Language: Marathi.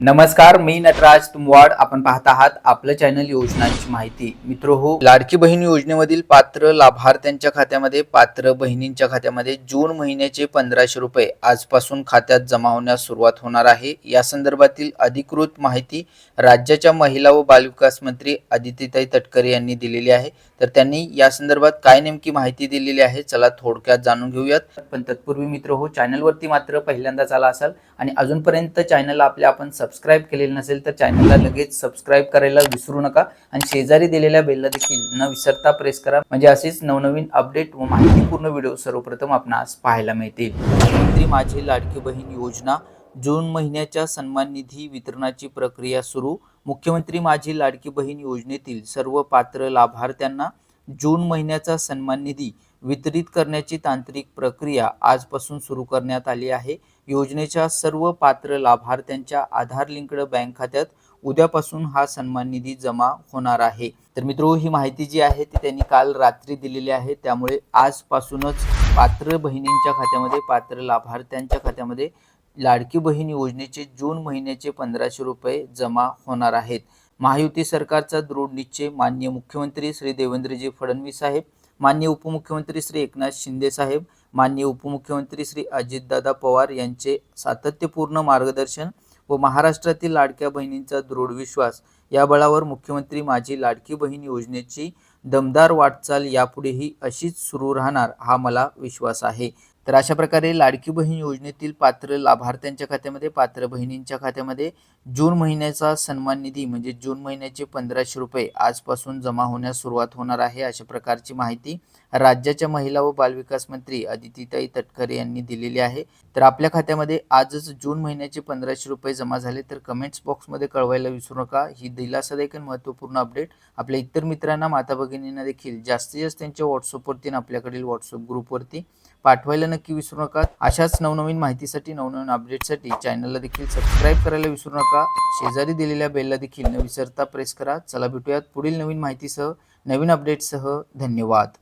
नमस्कार मी नटराज तुमवाड. आपण पाहत आहात आपलं चॅनल योजनांची माहिती. मित्र हो लाडकी बहीण योजनेमधील पात्र लाभार्थ्यांच्या खात्यामध्ये पात्र बहिणींच्या खात्यामध्ये जून महिन्याचे पंधराशे रुपये आजपासून खात्यात जमा होण्यास सुरुवात होणार आहे. या संदर्भातील अधिकृत माहिती राज्याच्या महिला व बालविकास मंत्री आदित्यताई तटकरे यांनी दिलेली आहे. तर त्यांनी या संदर्भात काय नेमकी माहिती दिलेली आहे चला थोडक्यात जाणून घेऊयात. पण तत्पूर्वी मित्र हो चॅनलवरती मात्र पहिल्यांदाच आला असाल आणि अजूनपर्यंत चॅनलला आपल्या आपण सबस्क्राईब केलेलं नसेल तर चॅनलला लगेच सबस्क्राईब करायला विसरू नका. आणि शेजारी दिलेल्या बेलला देखील न विसरता प्रेस करा. म्हणजे असेच नवनवीन अपडेट व माहितीपूर्ण व्हिडिओ सर्वप्रथम आपणास पाहायला मिळतील. मुख्यमंत्री माझी लाडकी बहीण योजना. जून महिन्याच्या सन्मान निधी वितरणाची प्रक्रिया सुरू. मुख्यमंत्री माझी लाडकी बहीण योजनेतील सर्व पात्र लाभार्थ्यांना जून महिन्याचा सन्मान निधी वितरित करण्याची तांत्रिक प्रक्रिया आजपासून सुरू करण्यात आली आहे. योजनेच्या सर्व पात्र लाभार्थ्यांच्या आधार लिंक्ड बँक खात्यात उद्यापासून हा सन्मान निधी जमा होणार आहे. तर मित्रो ही माहिती जी आहे ती त्यांनी काल रात्री दिलेली आहे. त्यामुळे आजपासूनच पात्र बहिणींच्या खात्यामध्ये पात्र लाभार्थ्यांच्या खात्यामध्ये लाडकी बहीण योजनेचे जून महिन्याचे पंधराशे रुपये जमा होणार आहेत. महायुती सरकारचा दृढ निश्चय मान्य मुख्यमंत्री श्री देवेंद्रजी फडणवीस साहेब मान्य उपमुख्यमंत्री श्री एकनाथ शिंदे साहेब मान्य उपमुख्यमंत्री श्री अजितदादा पवार यांचे सातत्यपूर्ण मार्गदर्शन व महाराष्ट्रातील लाडक्या बहिणींचा दृढ विश्वास या बळावर मुख्यमंत्री माझी लाडकी बहीण योजनेची दमदार वाटचाल यापुढेही अशीच सुरू राहणार हा मला विश्वास आहे. तर अशा प्रकारे लाडकी बहीण योजनेतील पात्र लाभार्थ्यांच्या खात्यामध्ये पात्र बहिणींच्या खात्यामध्ये जून महिन्याचा सन्मान निधी म्हणजे जून महिन्याचे पंधराशे रुपये आजपासून जमा होण्यास सुरुवात होणार आहे अशा प्रकारची माहिती राज्याच्या महिला व बालविकास मंत्री अदितीताई तटकरे यांनी दिलेली आहे. तर आपल्या खात्यामध्ये आजच जून महिन्याचे पंधराशे रुपये जमा झाले तर कमेंट्स बॉक्समध्ये कळवायला विसरू नका. ही दिलासादायक आणि महत्त्वपूर्ण अपडेट आपल्या इतर मित्रांना माता भगिनींना देखील जास्तीत जास्त त्यांच्या व्हॉट्सअपवरती आणि आपल्याकडील व्हॉट्सअप ग्रुपवरती पाठवायला नक्की विसरू नका. अशाच नवनवीन माहितीसाठी नवनवीन अपडेटसाठी चॅनलला देखील सबस्क्राईब करायला विसरू नका. शेजारी दिलेल्या बेलला देखील न विसरता प्रेस करा. चला भेटूयात पुढील नवीन माहितीसह नवीन अपडेटसह धन्यवाद.